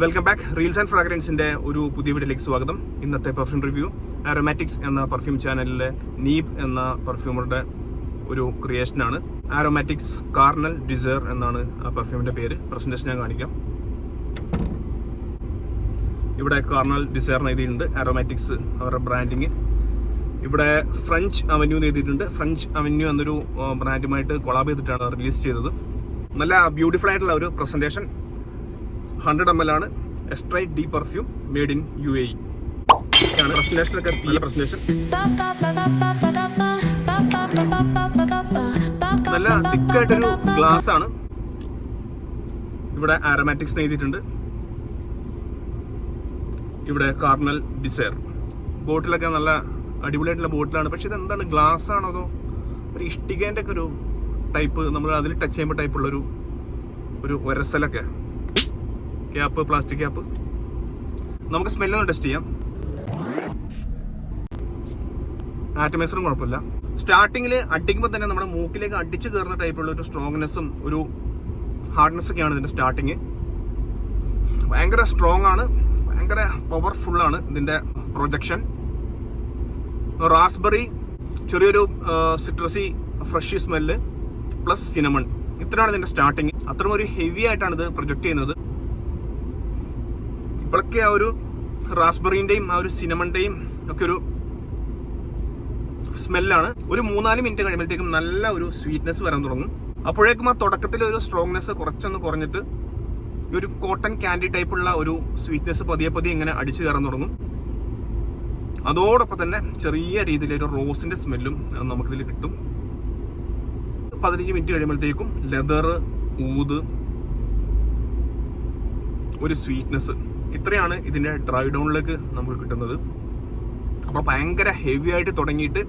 Welcome back reels and ഫ്രാഗ്രൻസിന്റെ ഒരു പുതിയ വീഡിയോയിലേക്ക് സ്വാഗതം. ഇന്നത്തെ പെർഫ്യൂം റിവ്യൂ ആരോമാറ്റിക്സ് എന്ന പെർഫ്യൂം ചാനലിലെ നീബ് എന്ന പെർഫ്യൂമറുടെ ഒരു ക്രിയേഷനാണ് ആരോമാറ്റിക്സ് കാർണൽ ഡിസേർ എന്നാണ് ആ പെർഫ്യൂമിന്റെ പേര്. പ്രസന്റേഷൻ ഞാൻ കാണിക്കാം. ഇവിടെ കാർണൽ ഡിസേർ എഴുതിയിട്ടുണ്ട്. ആരോമാറ്റിക്സ് അവരുടെ ബ്രാൻഡിങ് ഇവിടെ ഫ്രഞ്ച് അവന്യൂ എഴുതിയിട്ടുണ്ട്. ഫ്രഞ്ച് അവന്യൂ എന്നൊരു ബ്രാൻഡുമായിട്ട് കൊളാബ് ചെയ്തിട്ടാണ് റിലീസ് ചെയ്തത്. നല്ല ബ്യൂട്ടിഫുൾ ആയിട്ടുള്ള ഒരു പ്രസന്റേഷൻ ഹൺഡ്രഡ് എം എൽ ആണ്. എസ്ട്രൈറ്റ് D perfume made in U A ആണ് പ്രസന്റേഷനൊക്കെ നല്ല പ്രസന്റേഷൻ നല്ല തിക്കായിട്ടൊരു ഗ്ലാസ് ആണ്. ഇവിടെ ആരോമാറ്റിക്സ് എഴുതിയിട്ടുണ്ട്. ഇവിടെ കാർണൽ ഡിസയർ ബോട്ടിലൊക്കെ നല്ല അടിപൊളിയായിട്ടുള്ള ബോട്ടിലാണ്. പക്ഷെ ഇത് എന്താണ് ഗ്ലാസ് ആണോ അതോ ഒരു ഇഷ്ടികേന്റെ ഒക്കെ ഒരു ടൈപ്പ് നമ്മൾ അതിൽ ടച്ച് ചെയ്യുമ്പോൾ ടൈപ്പുള്ള ഒരു ഒരു ഒരസലൊക്കെ ക്യാപ്പ് പ്ലാസ്റ്റിക് ക്യാപ്പ് നമുക്ക് സ്മെല്ലൊന്ന് ടെസ്റ്റ് ചെയ്യാം. ആറ്റമൈസറും കുഴപ്പമില്ല. സ്റ്റാർട്ടിങ്ങിൽ അടിക്കുമ്പോൾ തന്നെ നമ്മുടെ മൂക്കിലേക്ക് അടിച്ചു കയറുന്ന ടൈപ്പുള്ള ഒരു സ്ട്രോങ്നെസ്സും ഒരു ഹാർഡ്നെസ് ഒക്കെയാണ് ഇതിന്റെ സ്റ്റാർട്ടിങ് ഭയങ്കര സ്ട്രോങ് ആണ്. ഭയങ്കര പവർഫുള്ളാണ് ഇതിന്റെ പ്രൊജക്ഷൻ റാസ്ബെറി ചെറിയൊരു citrusy freshy smell plus cinnamon ഇത്രയാണ് ഇതിന്റെ സ്റ്റാർട്ടിങ് അത്രയും ഒരു ഹെവി ആയിട്ടാണ് ഇത് പ്രൊജക്ട് ചെയ്യുന്നത്. ഇപ്പോഴൊക്കെ ആ ഒരു റാസ്ബെറിന്റെയും ആ ഒരു സിനമണിന്റെയും ഒക്കെ ഒരു സ്മെല്ലാണ്. ഒരു മൂന്നാൽ മിനിറ്റ് കഴിയുമ്പോഴത്തേക്കും നല്ല ഒരു സ്വീറ്റ്നെസ് വരാൻ തുടങ്ങും. അപ്പോഴേക്കും ആ തുടക്കത്തിൽ ഒരു സ്ട്രോങ്നെസ് കുറച്ചൊന്ന് കുറഞ്ഞിട്ട് ഒരു കോട്ടൺ ക്യാൻഡി ടൈപ്പുള്ള ഒരു സ്വീറ്റ്നെസ് പതിയെ പതിയെ ഇങ്ങനെ അടിച്ചു കയറാൻ തുടങ്ങും. അതോടൊപ്പം തന്നെ ചെറിയ രീതിയിൽ ഒരു റോസിന്റെ സ്മെല്ലും നമുക്കിതിൽ കിട്ടും. പതിനഞ്ച് മിനിറ്റ് കഴിയുമ്പോഴത്തേക്കും ലെതർ ഊത് ഒരു സ്വീറ്റ്നെസ്. ഇത്രയാണ് ഇതിന്റെ ഡ്രൈ ഡൗണിലേക്ക് നമുക്ക് കിട്ടുന്നത്. അപ്പോൾ ഭയങ്കര ഹെവി ആയിട്ട് തുടങ്ങിയിട്ട്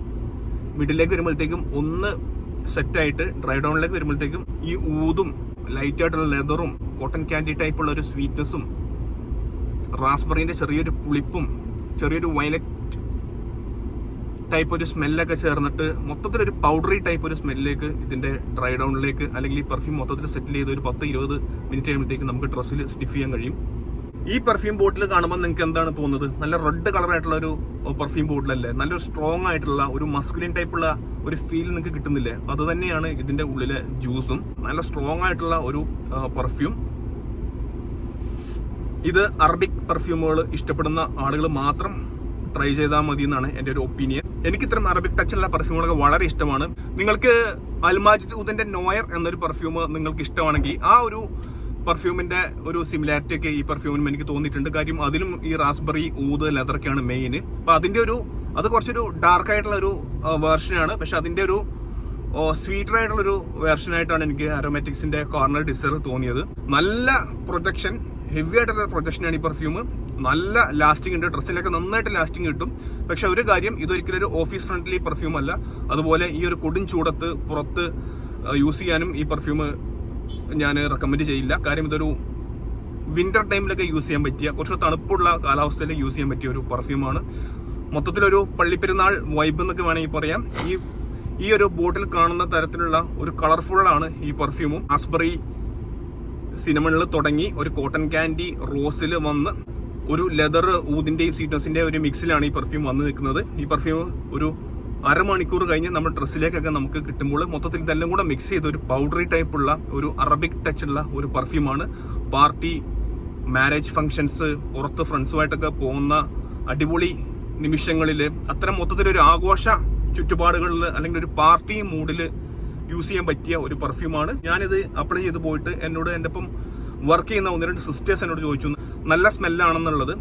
മിഡിലേക്ക് വരുമ്പോഴത്തേക്കും ഒന്ന് സെറ്റായിട്ട് ഡ്രൈ ഡൗണിലേക്ക് വരുമ്പോഴത്തേക്കും ഈ ഊതും ലൈറ്റായിട്ടുള്ള ലെതറും കോട്ടൺ ക്യാൻഡി ടൈപ്പുള്ള ഒരു സ്വീറ്റ്നെസ്സും റാസ്ബെറിന്റെ ചെറിയൊരു പുളിപ്പും ചെറിയൊരു വയലറ്റ് ടൈപ്പ് ഒരു സ്മെല്ലൊക്കെ ചേർന്നിട്ട് മൊത്തത്തിൽ ഒരു പൗഡറി ടൈപ്പ് ഒരു സ്മെല്ലിലേക്ക് ഇതിന്റെ ഡ്രൈ ഡൗണിലേക്ക് അല്ലെങ്കിൽ ഈ പെർഫ്യൂം മൊത്തത്തിൽ സെറ്റിൽ ചെയ്ത് ഒരു പത്ത് ഇരുപത് മിനിറ്റ് കഴിയുമ്പോഴത്തേക്ക് നമുക്ക് ഡ്രസ്സിൽ സ്റ്റിഫ് ചെയ്യാൻ കഴിയും. ഈ പെർഫ്യൂം ബോട്ടിൽ കാണുമ്പോൾ നിങ്ങൾക്ക് എന്താണ് തോന്നുന്നത്? നല്ല റെഡ് കളർ ആയിട്ടുള്ള ഒരു പെർഫ്യൂം ബോട്ടിലല്ലേ നല്ലൊരു സ്ട്രോങ് ആയിട്ടുള്ള ഒരു മസ്കുലിൻ ടൈപ്പുള്ള ഒരു ഫീൽ നിങ്ങൾക്ക് കിട്ടുന്നില്ലേ? അത് തന്നെയാണ് ഇതിന്റെ ഉള്ളിലെ ജ്യൂസും നല്ല സ്ട്രോങ് ആയിട്ടുള്ള ഒരു പെർഫ്യൂം ഇത് അറബിക് പെർഫ്യൂമുകൾ ഇഷ്ടപ്പെടുന്ന ആളുകൾ മാത്രം ട്രൈ ചെയ്താൽ മതി എന്നാണ് എന്റെ ഒരു ഒപ്പീനിയൻ എനിക്ക് ഇത്തരം അറബിക് ടച്ചുള്ള പെർഫ്യൂമുകളൊക്കെ വളരെ ഇഷ്ടമാണ്. നിങ്ങൾക്ക് അൽമാജിദ് ഉദിന്റെ നോയർ എന്നൊരു പെർഫ്യൂം നിങ്ങൾക്ക് ഇഷ്ടമാണെങ്കിൽ ആ ഒരു പെർഫ്യൂമിന്റെ ഒരു സിമിലാരിറ്റി ഒക്കെ ഈ പെർഫ്യൂമിനും എനിക്ക് തോന്നിയിട്ടുണ്ട്. കാര്യം അതിലും ഈ റാസ്ബെറി ഊത് ലെതറൊക്കെയാണ് മെയിൻ അപ്പൊ അതിന്റെ ഒരു അത് കുറച്ചൊരു ഡാർക്ക് ആയിട്ടുള്ള ഒരു വേർഷൻ ആണ്. പക്ഷെ അതിന്റെ ഒരു സ്വീറ്റർ വേർഷൻ ആയിട്ടാണ് എനിക്ക് അരോമാറ്റിക്സിന്റെ കോർണർ ഡിസർ തോന്നിയത്. നല്ല പ്രൊജക്ഷൻ ഹെവി ആയിട്ടുള്ള പ്രൊജക്ഷനാണ് ഈ പെർഫ്യൂം നല്ല ലാസ്റ്റിംഗ് ഉണ്ട്. ഡ്രസ്സിലൊക്കെ നന്നായിട്ട് ലാസ്റ്റിംഗ് കിട്ടും. പക്ഷെ ഒരു കാര്യം ഇതൊരിക്കലും ഒരു ഓഫീസ് ഫ്രണ്ട്ലി പെർഫ്യൂം അല്ല. അതുപോലെ ഈ ഒരു കൊടും ചൂടത്ത് പുറത്ത് യൂസ് ചെയ്യാനും ഈ പെർഫ്യൂം ഞാൻ റെക്കമെൻഡ് ചെയ്യില്ല. കാര്യം ഇതൊരു വിന്റർ ടൈമിലൊക്കെ യൂസ് ചെയ്യാൻ പറ്റിയ കുറച്ച് തണുപ്പുള്ള കാലാവസ്ഥയിൽ യൂസ് ചെയ്യാൻ പറ്റിയ ഒരു പെർഫ്യൂമാണ് മൊത്തത്തിലൊരു പള്ളിപ്പെരുന്നാൾ വൈബ് എന്നൊക്കെ വേണമെങ്കിൽ പറയാം. ഈ ഈ ഒരു ബോട്ടിൽ കാണുന്ന തരത്തിലുള്ള ഒരു കളർഫുള്ളാണ് ഈ പെർഫ്യൂമും ആസ്ബറി സിനിമണിൽ തുടങ്ങി ഒരു കോട്ടൺ കാൻഡി റോസിൽ വന്ന് ഒരു ലെതർ ഊതിന്റെയും സ്വീറ്റ്നസിന്റെ ഒരു മിക്സിലാണ് ഈ പെർഫ്യൂം വന്ന് നിൽക്കുന്നത്. ഈ പെർഫ്യൂം ഒരു അരമണിക്കൂർ കഴിഞ്ഞ് നമ്മൾ ഡ്രസ്സിലേക്കൊക്കെ നമുക്ക് കിട്ടുമ്പോൾ മൊത്തത്തിൽ ഇതെല്ലാം കൂടെ മിക്സ് ചെയ്ത് ഒരു പൗഡറി ടൈപ്പുള്ള ഒരു അറബിക് ടച്ചുള്ള ഒരു പെർഫ്യൂമാണ് പാർട്ടി മാരേജ് ഫങ്ഷൻസ് പുറത്ത് ഫ്രണ്ട്സുമായിട്ടൊക്കെ പോകുന്ന അടിപൊളി നിമിഷങ്ങളിൽ അത്തരം മൊത്തത്തിലൊരു ആഘോഷ ചുറ്റുപാടുകളിൽ അല്ലെങ്കിൽ ഒരു പാർട്ടി മൂഡിൽ യൂസ് ചെയ്യാൻ പറ്റിയ ഒരു പെർഫ്യൂമാണ് ഞാനിത് അപ്ലൈ ചെയ്ത് പോയിട്ട് എന്നോട് എന്റെ ഒപ്പം വർക്ക് ചെയ്യുന്ന ഒന്ന് രണ്ട് സിസ്റ്റേഴ്സ് എന്നോട് ചോദിച്ചു. നല്ല സ്മെല്ലാണെന്നുള്ളത്